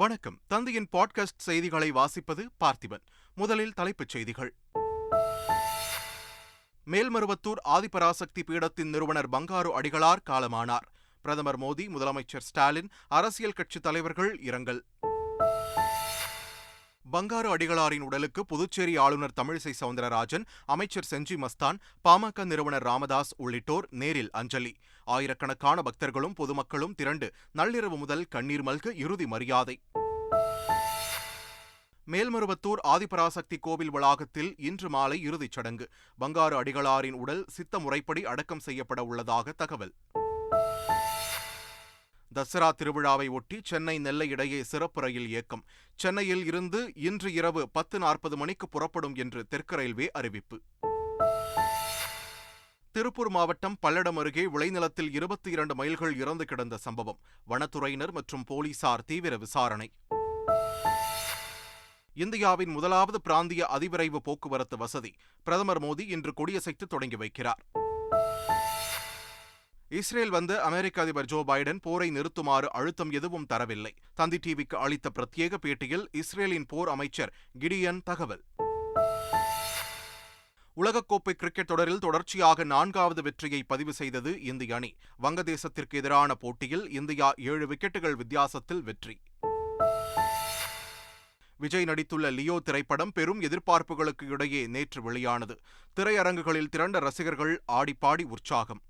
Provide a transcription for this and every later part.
வணக்கம். தந்தையின் பாட்காஸ்ட் செய்திகளை வாசிப்பது பார்த்திபன். முதலில் தலைப்புச் செய்திகள். மேல்மருவத்தூர் ஆதிபராசக்தி பீடத்தின் நிறுவனர் பங்காரு அடிகளார் காலமானார். பிரதமர் மோடி முதலமைச்சர் ஸ்டாலின் அரசியல் கட்சித் தலைவர்கள் இரங்கல். பங்காரு அடிகளாரின் உடலுக்கு புதுச்சேரி ஆளுநர் தமிழிசை சவுந்தரராஜன் அமைச்சர் செஞ்சி மஸ்தான் பாமக நிறுவனர் ராமதாஸ் உள்ளிட்டோர் நேரில் அஞ்சலி. ஆயிரக்கணக்கான பக்தர்களும் பொதுமக்களும் திரண்டு நள்ளிரவு முதல் கண்ணீர் மல்க இறுதி மரியாதை. மேல்மருவத்தூர் ஆதிபராசக்தி கோவில் வளாகத்தில் இன்று மாலை இறுதிச் சடங்கு. பங்காரு அடிகளாரின் உடல் சித்த முறைப்படி அடக்கம் செய்யப்பட உள்ளதாக தகவல். தசரா திருவிழாவை ஒட்டி சென்னை நெல்லை இடையே சிறப்பு ரயில் இயக்கம். சென்னையில் இருந்து இன்று இரவு பத்து நாற்பது மணிக்கு புறப்படும் என்று தெற்கு ரயில்வே அறிவிப்பு. திருப்பூர் மாவட்டம் பல்லடம் அருகே விளைநிலத்தில் இருபத்தி இரண்டு மைல்கள் இறந்து கிடந்த சம்பவம். வனத்துறையினர் மற்றும் போலீசார் தீவிர விசாரணை. இந்தியாவின் முதலாவது பிராந்திய அதிவிரைவு போக்குவரத்து வசதி. பிரதமர் மோடி இன்று கொடியசைத்து தொடங்கி வைக்கிறார். இஸ்ரேல் வந்த அமெரிக்க அதிபர் ஜோ பைடன் போரை நிறுத்துமாறு அழுத்தம் எதுவும் தரவில்லை. தந்தி டிவிக்கு அளித்த பிரத்யேக பேட்டியில் இஸ்ரேலின் போர் அமைச்சர் கிடியன் தகவல். உலகக்கோப்பை கிரிக்கெட் தொடரில் தொடர்ச்சியாக நான்காவது வெற்றியை பதிவு செய்தது இந்திய அணி. வங்கதேசத்திற்கு எதிரான போட்டியில் இந்தியா ஏழு விக்கெட்டுகள் வித்தியாசத்தில் வெற்றி. விஜய் நடித்துள்ள லியோ திரைப்படம் பெரும் எதிர்பார்ப்புகளுக்கு இடையே நேற்று வெளியானது. திரையரங்குகளில் திரண்ட ரசிகர்கள் ஆடிப்பாடி உற்சாகம்.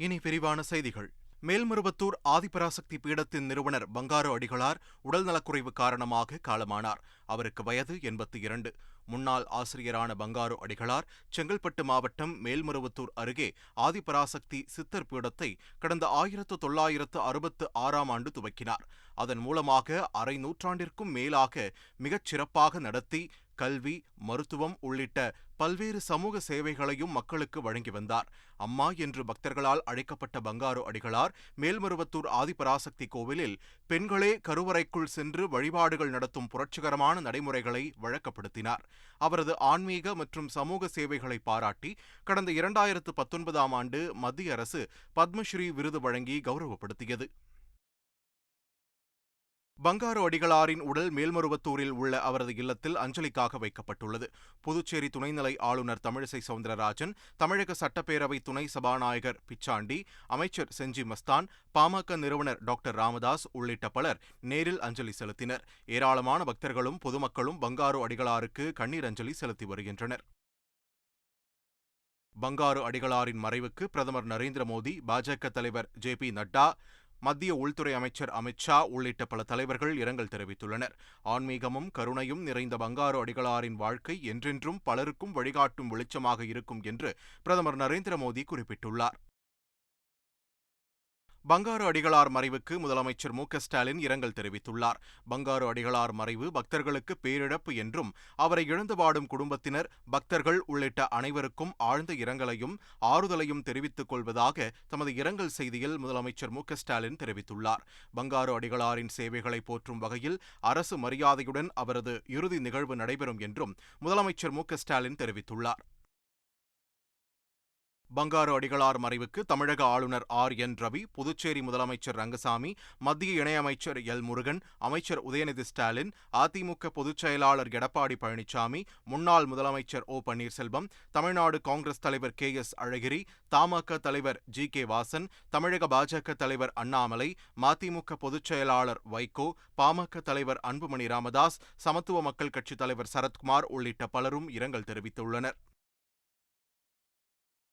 இனி விரிவான செய்திகள். மேல்மருவத்தூர் ஆதிபராசக்தி பீடத்தின் நிறுவனர் பங்காரு அடிகளார் உடல்நலக்குறைவு காரணமாக காலமானார். அவருக்கு வயது எண்பத்தி இரண்டு. முன்னாள் ஆசிரியரான பங்காரு அடிகளார் செங்கல்பட்டு மாவட்டம் மேல்மருவத்தூர் அருகே ஆதிபராசக்தி சித்தர் பீடத்தை கடந்த ஆயிரத்து தொள்ளாயிரத்து அறுபத்து ஆறாம் ஆண்டு துவக்கினார். அதன் மூலமாக அரை நூற்றாண்டிற்கும் மேலாக மிகச் சிறப்பாக நடத்தி கல்வி மருத்துவம் உள்ளிட்ட பல்வேறு சமூக சேவைகளையும் மக்களுக்கு வழங்கி வந்தார். அம்மா என்று பக்தர்களால் அழைக்கப்பட்ட பங்காரு அடிகளார் மேல்மருவத்தூர் ஆதிபராசக்தி கோவிலில் பெண்களே கருவறைக்குள் சென்று வழிபாடுகள் நடத்தும் புரட்சிகரமான நடைமுறைகளை வழக்கப்படுத்தினார். அவரது ஆன்மீக மற்றும் சமூக சேவைகளை பாராட்டி கடந்த இரண்டாயிரத்து பத்தொன்பதாம் ஆண்டு மத்திய அரசு பத்மஸ்ரீ விருது வழங்கி கௌரவப்படுத்தியது. பங்காரு அடிகளாரின் உடல் மேல்மருவத்தூரில் உள்ள அவரது இல்லத்தில் அஞ்சலிக்காக வைக்கப்பட்டுள்ளது. புதுச்சேரி துணைநிலை ஆளுநர் தமிழிசை சவுந்தரராஜன் தமிழக சட்டப்பேரவை துணை சபாநாயகர் பிச்சாண்டி அமைச்சர் செஞ்சி மஸ்தான் பாமக நிறுவனர் டாக்டர் ராமதாஸ் உள்ளிட்ட பலர் நேரில் அஞ்சலி செலுத்தினர். ஏராளமான பக்தர்களும் பொதுமக்களும் பங்காரு அடிகளாருக்கு கண்ணீர் அஞ்சலி செலுத்தி வருகின்றனர். பங்காரு அடிகளாரின் மறைவுக்கு பிரதமர் நரேந்திர மோடி பாஜக தலைவர் ஜே பி நட்டா மத்திய உள்துறை அமைச்சர் அமித் ஷா உள்ளிட்ட பல தலைவர்கள் இரங்கல் தெரிவித்துள்ளனர். ஆன்மீகமும் கருணையும் நிறைந்த பங்காரு அடிகளாரின் வாழ்க்கை என்றென்றும் பலருக்கும் வழிகாட்டும் வெளிச்சமாக இருக்கும் என்று பிரதமர் நரேந்திர மோடி குறிப்பிட்டுள்ளார். பங்காரு அடிகளார் மறைவுக்கு முதலமைச்சர் மு ஸ்டாலின் இரங்கல் தெரிவித்துள்ளார். பங்காரு அடிகளார் மறைவு பக்தர்களுக்கு பேரிழப்பு என்றும் அவரை இழந்து வாடும் குடும்பத்தினர் பக்தர்கள் உள்ளிட்ட அனைவருக்கும் ஆழ்ந்த இரங்கலையும் ஆறுதலையும் தெரிவித்துக் கொள்வதாக தமது இரங்கல் செய்தியில் முதலமைச்சர் மு ஸ்டாலின் தெரிவித்துள்ளார். பங்காரு அடிகளாரின் சேவைகளை போற்றும் வகையில் அரசு மரியாதையுடன் அவரது இறுதி நிகழ்வு நடைபெறும் என்றும் முதலமைச்சர் மு ஸ்டாலின் தெரிவித்துள்ளார். பங்காரு அடிகளார் மறைவுக்கு தமிழக ஆளுநர் ஆர். என். ரவி புதுச்சேரி முதலமைச்சர் ரங்கசாமி மத்திய இணையமைச்சர் எல். முருகன் அமைச்சர் உதயநிதி ஸ்டாலின் அதிமுக பொதுச் செயலாளர் எடப்பாடி பழனிசாமி முன்னாள் முதலமைச்சர் ஓ. பன்னீர்செல்வம் தமிழ்நாடு காங்கிரஸ் தலைவர் கே. எஸ். அழகிரி தமாக தலைவர் ஜி. கே. வாசன் தமிழக பாஜக தலைவர் அண்ணாமலை மதிமுக பொதுச் செயலாளர் வைகோ பாமக தலைவர் அன்புமணி ராமதாஸ் சமத்துவ மக்கள் கட்சித் தலைவர் சரத்குமார் உள்ளிட்ட பலரும் இரங்கல் தெரிவித்துள்ளனர்.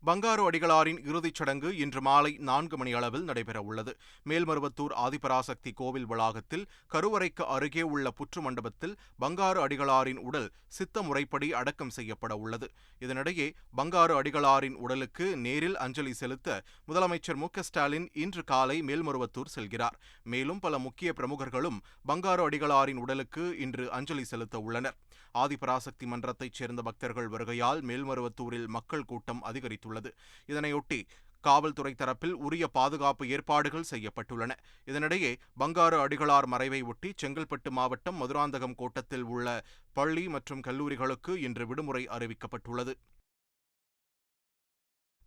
பங்காரு அடிகளாரின் இறுதிச் சடங்கு இன்று மாலை நான்கு மணி அளவில் நடைபெறவுள்ளது மேல்மருவத்தூர் ஆதிபராசக்தி கோவில் வளாகத்தில் கருவறைக்கு அருகே உள்ள புற்று மண்டபத்தில் பங்காரு அடிகளாரின் உடல் சித்த முறைப்படி அடக்கம் செய்யப்பட உள்ளது. இதனிடையே பங்காரு அடிகளாரின் உடலுக்கு நேரில் அஞ்சலி செலுத்த முதலமைச்சர் மு ஸ்டாலின் இன்று காலை மேல்மருவத்தூர் செல்கிறார். மேலும் பல முக்கிய பிரமுகர்களும் பங்காரு அடிகளாரின் உடலுக்கு இன்று அஞ்சலி செலுத்த உள்ளனர். ஆதிபராசக்தி மன்றத்தைச் சேர்ந்த பக்தர்கள் வருகையால் மேல்மருவத்தூரில் மக்கள் கூட்டம் அதிகரித்துள்ளது. இதனையொட்டி காவல்துறை தரப்பில் உரிய பாதுகாப்பு ஏற்பாடுகள் செய்யப்பட்டுள்ளன. இதனிடையே பங்காரு அடிகளார் மறைவை ஒட்டி செங்கல்பட்டு மாவட்டம் மதுராந்தகம் கோட்டத்தில் உள்ள பள்ளி மற்றும் கல்லூரிகளுக்கு இன்று விடுமுறை அறிவிக்கப்பட்டுள்ளது.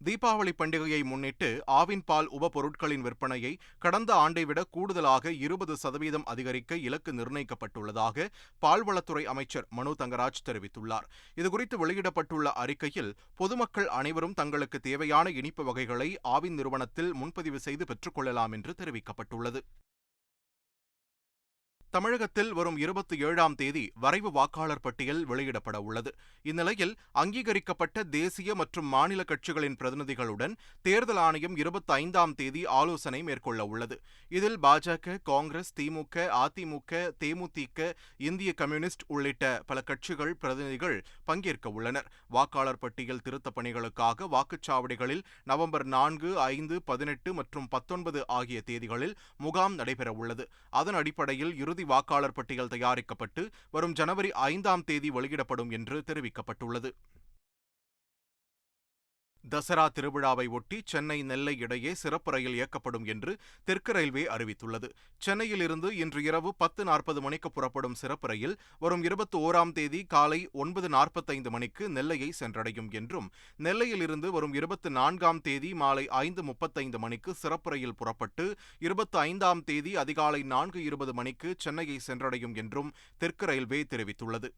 தீபாவளி பண்டிகையை முன்னிட்டு ஆவின் பால் உப பொருட்களின் விற்பனையை கடந்த ஆண்டை விட கூடுதலாக இருபது சதவீதம் அதிகரிக்க இலக்கு நிர்ணயிக்கப்பட்டுள்ளதாக பால்வளத்துறை அமைச்சர் மனு தங்கராஜ் தெரிவித்துள்ளார். இதுகுறித்து வெளியிடப்பட்டுள்ள அறிக்கையில் பொதுமக்கள் அனைவரும் தங்களுக்கு தேவையான இனிப்பு வகைகளை ஆவின் நிறுவனத்தில் முன்பதிவு செய்து பெற்றுக்கொள்ளலாம் என்று தெரிவிக்கப்பட்டுள்ளது. தமிழகத்தில் வரும் இருபத்தி ஏழாம் தேதி வரைவு வாக்காளர் பட்டியல் வெளியிடப்பட உள்ளது. இந்நிலையில் அங்கீகரிக்கப்பட்ட தேசிய மற்றும் மாநில கட்சிகளின் பிரதிநிதிகளுடன் தேர்தல் ஆணையம் இருபத்தி ஐந்தாம் தேதி ஆலோசனை மேற்கொள்ள உள்ளது. இதில் பாஜக காங்கிரஸ் திமுக அதிமுக தேமுதிக இந்திய கம்யூனிஸ்ட் உள்ளிட்ட பல கட்சிகள் பிரதிநிதிகள் பங்கேற்க உள்ளனர். வாக்காளர் பட்டியல் திருத்தப் பணிகளுக்காக வாக்குச்சாவடிகளில் நவம்பர் நான்கு ஐந்து பதினெட்டு மற்றும் பத்தொன்பது ஆகிய தேதிகளில் முகாம் நடைபெறவுள்ளது அதன் அடிப்படையில் இறுதி இறுதி வாக்காளர் பட்டியல் தயாரிக்கப்பட்டு வரும் ஜனவரி ஐந்தாம் தேதி வெளியிடப்படும் என்று தெரிவிக்கப்பட்டுள்ளது. தசரா திருவிழாவை ஒட்டி சென்னை நெல்லை இடையே சிறப்பு ரயில் இயக்கப்படும் என்று தெற்கு ரயில்வே அறிவித்துள்ளது. சென்னையிலிருந்து இன்று இரவு பத்து நாற்பது மணிக்கு புறப்படும் சிறப்பு ரயில் வரும் இருபத்தி ஓராம் தேதி காலை ஒன்பது நாற்பத்தைந்து மணிக்கு நெல்லையை சென்றடையும் என்றும் நெல்லையிலிருந்து வரும் இருபத்தி நான்காம் தேதி மாலை ஐந்து முப்பத்தைந்து மணிக்கு சிறப்பு ரயில் புறப்பட்டு இருபத்தி ஐந்தாம் தேதி அதிகாலை நான்கு இருபது மணிக்கு சென்னையை சென்றடையும் என்றும் தெற்கு ரயில்வே தெரிவித்துள்ளது.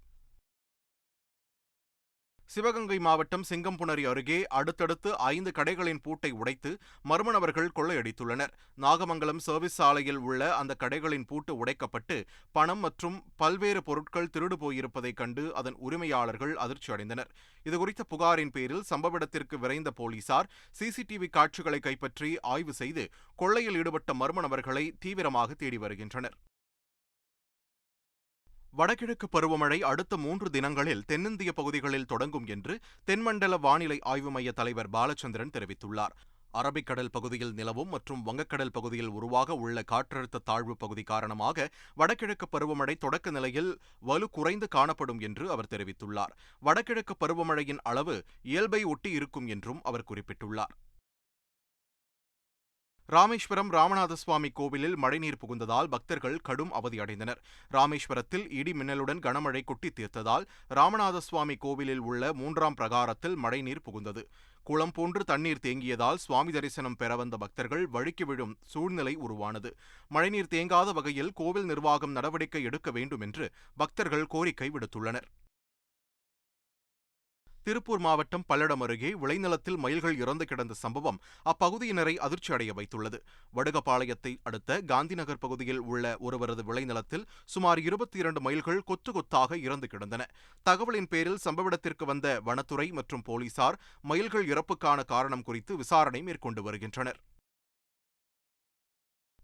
சிவகங்கை மாவட்டம் சிங்கம்புணரி அருகே அடுத்தடுத்து ஐந்து கடைகளின் பூட்டை உடைத்து மர்ம நபர்கள் கொள்ளையடித்துள்ளனர். நாகமங்கலம் சர்வீஸ் சாலையில் உள்ள அந்த கடைகளின் பூட்டு உடைக்கப்பட்டு பணம் மற்றும் பல்வேறு பொருட்கள் திருடு போயிருப்பதைக் கண்டு அதன் உரிமையாளர்கள் அதிர்ச்சி அடைந்தனர். இதுகுறித்த புகாரின் பேரில் சம்பவ இடத்திற்கு விரைந்த போலீசார் சிசிடிவி காட்சிகளை கைப்பற்றி ஆய்வு செய்து கொள்ளையில் ஈடுபட்ட மர்ம நபர்களை தீவிரமாக தேடி வருகின்றனர். வடகிழக்கு பருவமழை அடுத்த மூன்று தினங்களில் தென்னிந்திய பகுதிகளில் தொடங்கும் என்று தென்மண்டல வானிலை ஆய்வு மைய தலைவர் பாலச்சந்திரன் தெரிவித்துள்ளார். அரபிக்கடல் பகுதியில் நிலவும் மற்றும் வங்கக்கடல் பகுதியில் உருவாக உள்ள காற்றழுத்த தாழ்வு பகுதி காரணமாக வடகிழக்கு பருவமழை தொடக்க நிலையில் வலு குறைந்து காணப்படும் என்று அவர் தெரிவித்துள்ளார். வடகிழக்கு பருவமழையின் அளவு இயல்பை ஒட்டி இருக்கும் என்றும் அவர் குறிப்பிட்டுள்ளார். ராமேஸ்வரம் ராமநாத சுவாமி கோவிலில் மழைநீர் புகுந்ததால் பக்தர்கள் கடும் அவதியடைந்தனர். ராமேஸ்வரத்தில் இடி மின்னலுடன் கனமழை கொட்டி தீர்த்ததால் ராமநாத சுவாமி கோவிலில் உள்ள மூன்றாம் பிரகாரத்தில் மழைநீர் புகுந்தது. குளம் போன்று தண்ணீர் தேங்கியதால் சுவாமி தரிசனம் பெற வந்த பக்தர்கள் வழுக்கி விழும் சூழ்நிலை உருவானது. மழைநீர் தேங்காத வகையில் கோவில் நிர்வாகம் நடவடிக்கை எடுக்க வேண்டும் என்று பக்தர்கள் கோரிக்கை விடுத்துள்ளனர். திருப்பூர் மாவட்டம் பல்லடம் அருகே விளைநிலத்தில் மயில்கள் இறந்து கிடந்த சம்பவம் அப்பகுதியினரை அதிர்ச்சி அடைய வைத்துள்ளது. வடுகபாளையத்தை அடுத்த காந்திநகர் பகுதியில் உள்ள ஒருவரது விளைநிலத்தில் சுமார் இருபத்தி இரண்டு மயில்கள் கொத்து கொத்தாக இறந்து கிடந்தன. தகவலின் பேரில் சம்பவ இடத்திற்கு வந்த வனத்துறை மற்றும் போலீசார் மயில்கள் இறப்புக்கான காரணம் குறித்து விசாரணை மேற்கொண்டு வருகின்றனர்.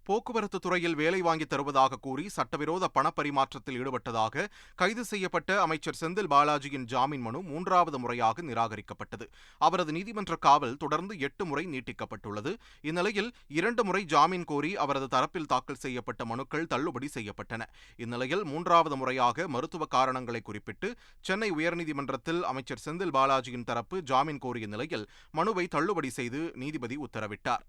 போக்குவரத்து துறையில் வேலை வாங்கி தருவதாக கூறி சட்டவிரோத பணப்பரிமாற்றத்தில் ஈடுபட்டதாக கைது செய்யப்பட்ட அமைச்சர் செந்தில் பாலாஜியின் ஜாமீன் மனு மூன்றாவது முறையாக நிராகரிக்கப்பட்டது. அவரது நீதிமன்ற காவல் தொடர்ந்து எட்டு முறை நீட்டிக்கப்பட்டுள்ளது. இந்நிலையில் இரண்டு முறை ஜாமீன் கோரி அவரது தரப்பில் தாக்கல் செய்யப்பட்ட மனுக்கள் தள்ளுபடி செய்யப்பட்டன. இந்நிலையில் மூன்றாவது முறையாக மருத்துவ காரணங்களை குறிப்பிட்டு சென்னை உயர்நீதிமன்றத்தில் அமைச்சர் செந்தில் பாலாஜியின் தரப்பு ஜாமீன் கோரிய நிலையில் மனுவை தள்ளுபடி செய்து நீதிபதி உத்தரவிட்டார்.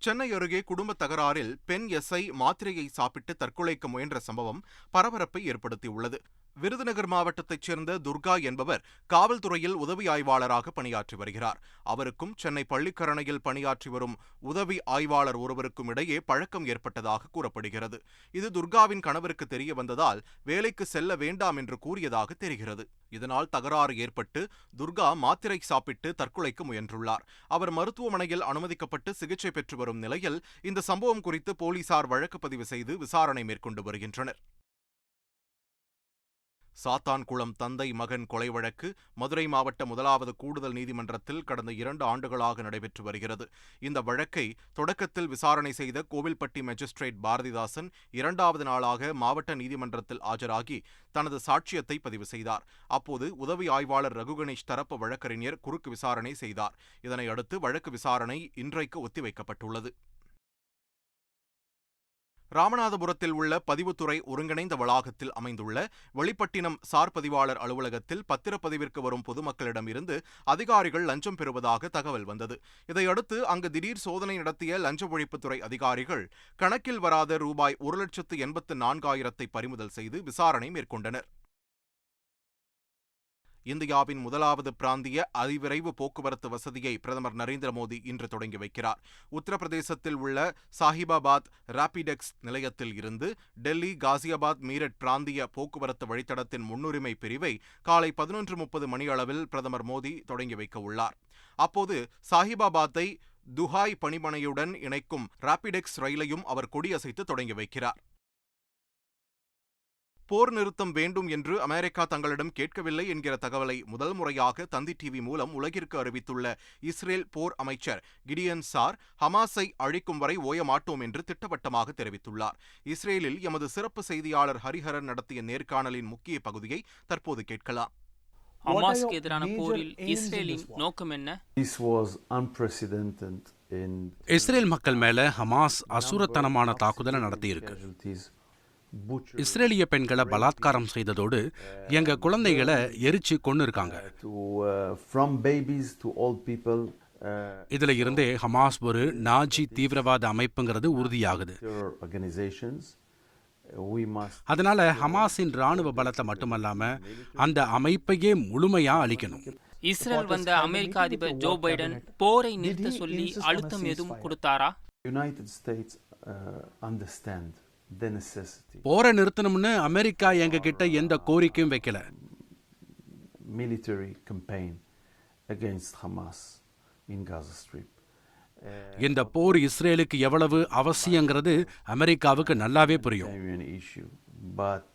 சென்னை அருகே குடும்ப தகராறில் பெண் எஸ்ஐ மாத்திரையை சாப்பிட்டு தற்கொலைக்கு முயன்ற சம்பவம் பரபரப்பை ஏற்படுத்தியுள்ளது. விருதுநகர் மாவட்டத்தைச் சேர்ந்த துர்கா என்பவர் காவல்துறையில் உதவி ஆய்வாளராக பணியாற்றி வருகிறார். அவருக்கும் சென்னை பள்ளிக்கரணையில் பணியாற்றி வரும் உதவி ஆய்வாளர் ஒருவருக்கும் இடையே பழக்கம் ஏற்பட்டதாக கூறப்படுகிறது. இது துர்காவின் கணவருக்கு தெரிய வந்ததால் வேலைக்கு செல்ல வேண்டாம் என்று கூறியதாக தெரிகிறது. இதனால் தகராறு ஏற்பட்டு துர்கா மாத்திரை சாப்பிட்டு தற்கொலைக்கு முயன்றுள்ளார். அவர் மருத்துவமனையில் அனுமதிக்கப்பட்டு சிகிச்சை பெற்று வரும் நிலையில் இந்த சம்பவம் குறித்து போலீசார் வழக்கு பதிவு செய்து விசாரணை மேற்கொண்டு வருகின்றனர். சாத்தான்குளம் தந்தை மகன் கொலை வழக்கு மதுரை மாவட்ட முதலாவது கூடுதல் நீதிமன்றத்தில் கடந்த இரண்டு ஆண்டுகளாக நடைபெற்று வருகிறது. இந்த வழக்கை தொடக்கத்தில் விசாரணை செய்த கோவில்பட்டி மேஜிஸ்ட்ரேட் பாரதிதாசன் இரண்டாவது நாளாக மாவட்ட நீதிமன்றத்தில் ஆஜராகி தனது சாட்சியத்தை பதிவு செய்தார். அப்போது உதவி ஆய்வாளர் ரகுகணேஷ் தரப்பு வழக்கறிஞர் குறுக்கு விசாரணை செய்தார். இதனை அடுத்து வழக்கு விசாரணை இன்றைக்கு ஒத்திவைக்கப்பட்டுள்ளது. ராமநாதபுரத்தில் உள்ள பதிவுத்துறை ஒருங்கிணைந்த வளாகத்தில் அமைந்துள்ள வெளிப்பட்டினம் சார் பதிவாளர் அலுவலகத்தில் பத்திரப்பதிவிற்கு வரும் பொதுமக்களிடமிருந்து அதிகாரிகள் லஞ்சம் பெறுவதாக தகவல் வந்தது. இதையடுத்து அங்கு திடீர் சோதனை நடத்திய லஞ்ச ஒழிப்புத்துறை அதிகாரிகள் கணக்கில் வராத ரூபாய் ஒரு லட்சத்து எண்பத்து நான்காயிரத்தை பறிமுதல் செய்து விசாரணை மேற்கொண்டனர். இந்தியாவின் முதலாவது பிராந்திய அதிவிரைவு போக்குவரத்து வசதியை பிரதமர் நரேந்திர மோடி இன்று தொடங்கி வைக்கிறார். உத்தரப்பிரதேசத்தில் உள்ள சாஹிபாபாத் ராபிடெக்ஸ் நிலையத்தில் இருந்து டெல்லி காசியாபாத் மீரட் பிராந்திய போக்குவரத்து வழித்தடத்தின் முன்னுரிமை பிரிவை காலை பதினொன்று முப்பது மணியளவில் பிரதமர் மோடி தொடங்கி வைக்க உள்ளார். அப்போது சாஹிபாபாத்தை துஹாய் பணிமனையுடன் இணைக்கும் ராபிடெக்ஸ் ரயிலையும் அவர் கொடியசைத்து தொடங்கி வைக்கிறார். போர் நிறுத்தம் வேண்டும் என்று அமெரிக்கா தங்களிடம் கேட்கவில்லை என்கிற தகவலை முதல் முறையாக தந்தி டிவி மூலம் உலகிற்கு அறிவித்துள்ள இஸ்ரேல் போர் அமைச்சர் கிடியன் சார் ஹமாஸை அழிக்கும் வரை ஓய மாட்டோம் என்று திட்டவட்டமாக தெரிவித்துள்ளார். இஸ்ரேலில் எமது சிறப்பு செய்தியாளர் ஹரிஹரன் நடத்திய நேர்காணலின் முக்கிய பகுதியை தற்போது கேட்கலாம். ஹமாஸ்க்கு எதிரான போரில் இஸ்ரேலின் நோக்கம் என்ன? This was unprecedented in Israel மக்கள் மேல ஹமாஸ் அசுரத்தனமான தாக்குதலை நடத்தியிருக்கு. இஸ்ரேலிய பெண்களை பலாத்காரம் செய்ததோடு எங்க குழந்தைகளை எரிச்சு கொன்னு இருக்காங்க to from babies to old people. இதுல இருந்தே ஹமாஸ் ஒரு நாஜி தீவிரவாத அமைப்புங்கிறது உறுதியாகுது. அதனால ஹமாஸின் ராணுவ பலத்தை மட்டுமல்லாம அந்த அமைப்பையே முழுமையா அழிக்கணும். இஸ்ரேல் வந்த அமெரிக்க அதிபர் ஜோ பைடன் போரை நிறுத்த சொல்லி அழுத்தம் எதுவும் கொடுத்தாரா? United States understand. the necessity போரை நிறுத்தணும்னு அமெரிக்கா எங்க கிட்ட எந்த கோரிக்கையும் வைக்கல. Military campaign against Hamas in Gaza Strip. இந்த போர் இஸ்ரேலுக்கு எவ்வளவு அவசியங்கிறது அமெரிக்காவுக்கு நல்லாவே புரியும்.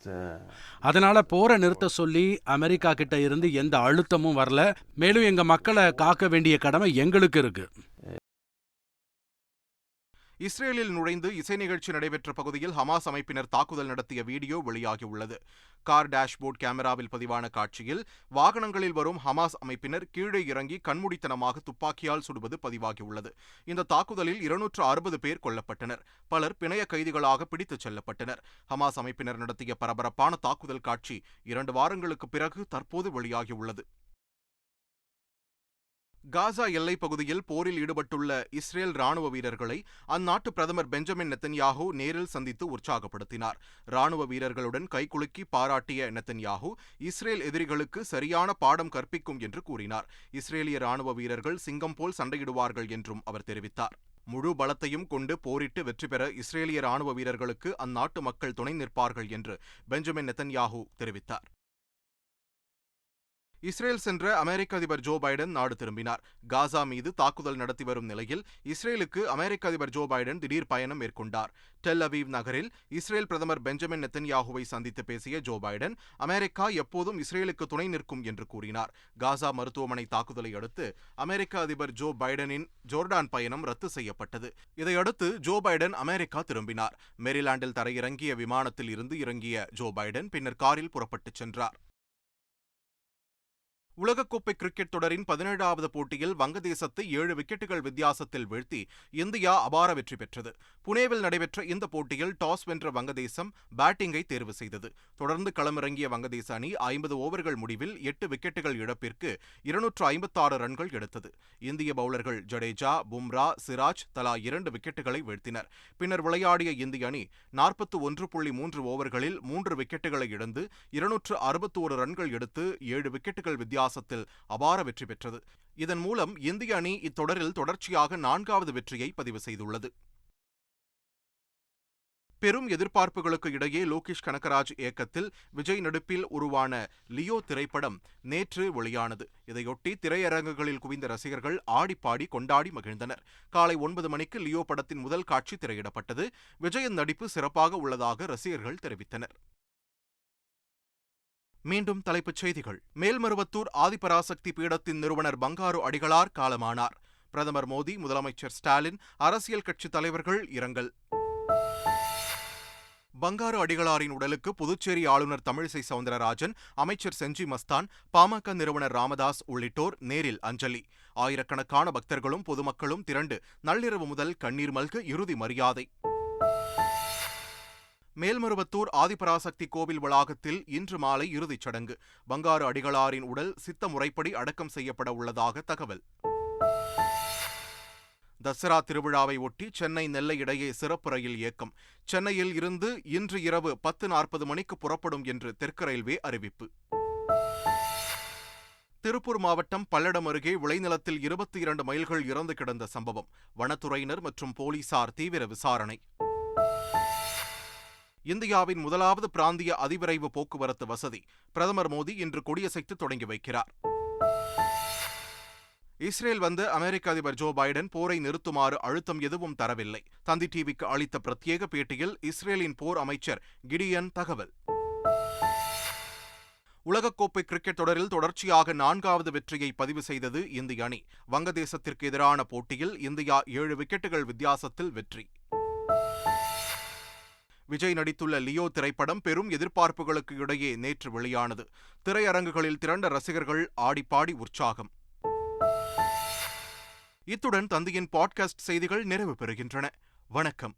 uh, அதனால போரை நிறுத்த சொல்லி அமெரிக்கா கிட்ட இருந்து எந்த அழுத்தமும் வரல. மேலும் எங்க மக்களை காக்க வேண்டிய கடமை எங்களுக்கு இருக்கு. இஸ்ரேலில் நுழைந்து இசை நிகழ்ச்சி நடைபெற்ற பகுதியில் ஹமாஸ் அமைப்பினர் தாக்குதல் நடத்திய வீடியோ வெளியாகியுள்ளது. கார் டேஷ்போர்ட் கேமராவில் பதிவான காட்சியில் வாகனங்களில் வரும் ஹமாஸ் அமைப்பினர் கீழே இறங்கி கண்மூடித்தனமாக துப்பாக்கியால் சுடுவது பதிவாகியுள்ளது. இந்த தாக்குதலில் இருநூற்று அறுபது பேர் கொல்லப்பட்டனர். பலர் பிணைய கைதிகளாக பிடித்துச் செல்லப்பட்டனர். ஹமாஸ் அமைப்பினர் நடத்திய பரபரப்பான தாக்குதல் காட்சி இரண்டு வாரங்களுக்கு பிறகு தற்போது வெளியாகியுள்ளது. காசா எல்லைப் பகுதியில் போரில் ஈடுபட்டுள்ள இஸ்ரேல் ராணுவ வீரர்களை அந்நாட்டு பிரதமர் பெஞ்சமின் நெத்தன்யாகு நேரில் சந்தித்து உற்சாகப்படுத்தினார். ராணுவ வீரர்களுடன் கைகுலுக்கி பாராட்டிய நெத்தன்யாகு இஸ்ரேல் எதிரிகளுக்கு சரியான பாடம் கற்பிக்கும் என்று கூறினார். இஸ்ரேலிய ராணுவ வீரர்கள் சிங்கம் போல் சண்டையிடுவார்கள் என்றும் அவர் தெரிவித்தார். முழு பலத்தையும் கொண்டு போரிட்டு வெற்றி பெற இஸ்ரேலிய ராணுவ வீரர்களுக்கு அந்நாட்டு மக்கள் துணை நிற்பார்கள் என்று பெஞ்சமின் நெத்தன்யாகு தெரிவித்தார். இஸ்ரேல் சென்ற அமெரிக்க அதிபர் ஜோ பைடன் நாடு திரும்பினார். காசா மீது தாக்குதல் நடத்தி வரும் நிலையில் இஸ்ரேலுக்கு அமெரிக்க அதிபர் ஜோ பைடன் திடீர் பயணம் மேற்கொண்டார். டெல் அவீவ் நகரில் இஸ்ரேல் பிரதமர் பெஞ்சமின் நெத்தன்யாகுவை சந்தித்து பேசிய ஜோ பைடன் அமெரிக்கா எப்போதும் இஸ்ரேலுக்கு துணை நிற்கும் என்று கூறினார். காசா மருத்துவமனை தாக்குதலை அடுத்து அமெரிக்க அதிபர் ஜோ பைடனின் ஜோர்டான் பயணம் ரத்து செய்யப்பட்டது. இதையடுத்து ஜோ பைடன் அமெரிக்கா திரும்பினார். மேரிலாண்டில் தரையிறங்கிய விமானத்தில் இருந்து இறங்கிய ஜோ பைடன் பின்னர் காரில் புறப்பட்டுச் சென்றார். உலகக்கோப்பை கிரிக்கெட் தொடரின் பதினேழாவது போட்டியில் வங்கதேசத்தை ஏழு விக்கெட்டுகள் வித்தியாசத்தில் வீழ்த்தி இந்தியா அபார வெற்றி பெற்றது. புனேவில் நடைபெற்ற இந்த போட்டியில் டாஸ் வென்ற வங்கதேசம் பேட்டிங்கை தேர்வு செய்தது. தொடர்ந்து களமிறங்கிய வங்கதேச அணி ஐம்பது ஓவர்கள் முடிவில் எட்டு விக்கெட்டுகள் இழப்பிற்கு இருநூற்று ஐம்பத்தாறு ரன்கள் எடுத்தது. இந்திய பவுலர்கள் ஜடேஜா பும்ரா சிராஜ் தலா இரண்டு விக்கெட்டுகளை வீழ்த்தினர். பின்னர் விளையாடிய இந்திய அணி நாற்பத்து ஒன்று புள்ளி மூன்று ஓவர்களில் மூன்று விக்கெட்டுகளை இழந்து இருநூற்று அறுபத்தோரு ரன்கள் எடுத்து ஏழு விக்கெட்டுகள் வித்தியாசம் வித்தியாசத்தில் அபார வெற்றி பெற்றது. இதன் மூலம் இந்திய அணி இத்தொடரில் தொடர்ச்சியாக நான்காவது வெற்றியை பதிவு செய்துள்ளது. பெரும் எதிர்பார்ப்புகளுக்கு இடையே லோகேஷ் கனகராஜ் இயக்கத்தில் விஜய் நடிப்பில் உருவான லியோ திரைப்படம் நேற்று வெளியானது. இதையொட்டி திரையரங்குகளில் குவிந்த ரசிகர்கள் ஆடிப்பாடி கொண்டாடி மகிழ்ந்தனர். காலை ஒன்பது மணிக்கு லியோ படத்தின் முதல் காட்சி திரையிடப்பட்டது. விஜயின் நடிப்பு சிறப்பாக உள்ளதாக ரசிகர்கள் தெரிவித்தனர். மீண்டும் தலைப்புச் செய்திகள். மேல்மருவத்தூர் ஆதிபராசக்தி பீடத்தின் நிறுவனர் பங்காரு அடிகளார் காலமானார். பிரதமர் மோடி முதலமைச்சர் ஸ்டாலின் அரசியல் கட்சித் தலைவர்கள் இரங்கல். பங்காரு அடிகளாரின் உடலுக்கு புதுச்சேரி ஆளுநர் தமிழிசை சவுந்தரராஜன் அமைச்சர் செஞ்சி மஸ்தான் பாமக நிறுவனர் ராமதாஸ் உள்ளிட்டோர் நேரில் அஞ்சலி. ஆயிரக்கணக்கான பக்தர்களும் பொதுமக்களும் திரண்டு நள்ளிரவு முதல் கண்ணீர் மல்க இறுதி மரியாதை. மேல்மருவத்தூர் ஆதிபராசக்தி கோவில் வளாகத்தில் இன்று மாலை இறுதிச் சடங்கு. பங்காரு அடிகளாரின் உடல் சித்த முறைப்படி அடக்கம் செய்யப்பட உள்ளதாக தகவல். தசரா திருவிழாவை ஒட்டி சென்னை நெல்லை இடையே சிறப்பு ரயில் இயக்கம். சென்னையில் இருந்து இன்று இரவு பத்து நாற்பது மணிக்கு புறப்படும் என்று தெற்கு ரயில்வே அறிவிப்பு. திருப்பூர் மாவட்டம் பல்லடம் அருகே விளைநிலத்தில் இருபத்தி இரண்டு மைல்கள் இறந்து கிடந்த சம்பவம். வனத்துறையினர் மற்றும் போலீசார் தீவிர விசாரணை. இந்தியாவின் முதலாவது பிராந்திய அதிவிரைவு போக்குவரத்து வசதி. பிரதமர் மோடி இன்று கொடியசைத்து தொடங்கி வைக்கிறார். இஸ்ரேல் வந்து அமெரிக்க அதிபர் ஜோ பைடன் போரை நிறுத்துமாறு அழுத்தம் எதுவும் தரவில்லை. தந்தி டிவிக்கு அளித்த பிரத்யேக பேட்டியில் இஸ்ரேலின் போர் அமைச்சர் கிடியன் தகவல். உலகக்கோப்பை கிரிக்கெட் தொடரில் தொடர்ச்சியாக நான்காவது வெற்றியை பதிவு செய்தது இந்திய அணி. வங்கதேசத்திற்கு எதிரான போட்டியில் இந்தியா ஏழு விக்கெட்டுகள் வித்தியாசத்தில் வெற்றி. விஜய் நடித்துள்ள லியோ திரைப்படம் பெரும் எதிர்பார்ப்புகளுக்கு இடையே நேற்று வெளியானது. திரையரங்குகளில் திரண்ட ரசிகர்கள் ஆடிப்பாடி உற்சாகம். இத்துடன் தந்தையின் பாட்காஸ்ட் செய்திகள் நிறைவு பெறுகின்றன. வணக்கம்.